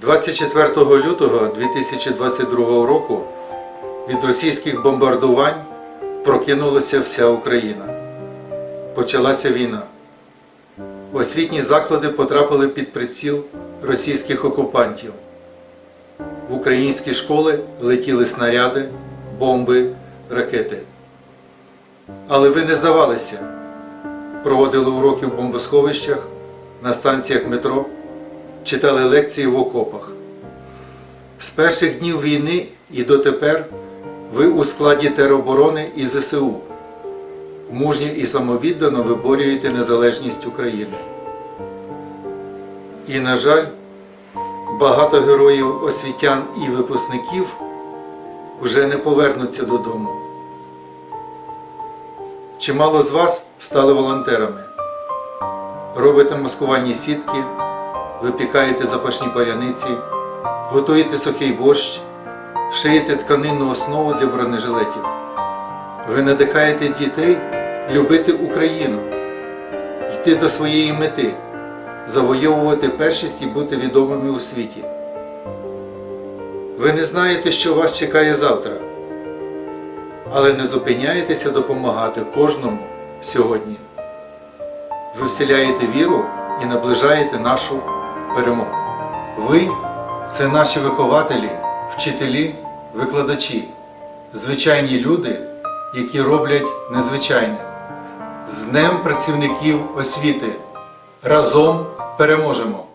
24 лютого 2022 року від російських бомбардувань прокинулася вся Україна. Почалася війна. Освітні заклади потрапили під приціл російських окупантів. В українські школи летіли снаряди, бомби, ракети. Але ви не здавалися. Проводили уроки в бомбосховищах, на станціях метро, читали лекції в окопах. З перших днів війни і дотепер ви у складі тероборони і ЗСУ мужньо і самовіддано виборюєте незалежність України. І, на жаль, багато героїв освітян і випускників вже не повернуться додому. Чимало з вас стали волонтерами. Робите маскувальні сітки, випікаєте запашні паляниці, готуєте сухий борщ, шиєте тканинну основу для бронежилетів. Ви надихаєте дітей любити Україну, йти до своєї мети, завойовувати першість і бути відомими у світі. Ви не знаєте, що вас чекає завтра, але не зупиняєтеся допомагати кожному сьогодні. Ви вселяєте віру і наближаєте нашу перемогу. Ви це наші вихователі, вчителі, викладачі, звичайні люди, які роблять незвичайне. З Днем працівників освіти. Разом переможемо!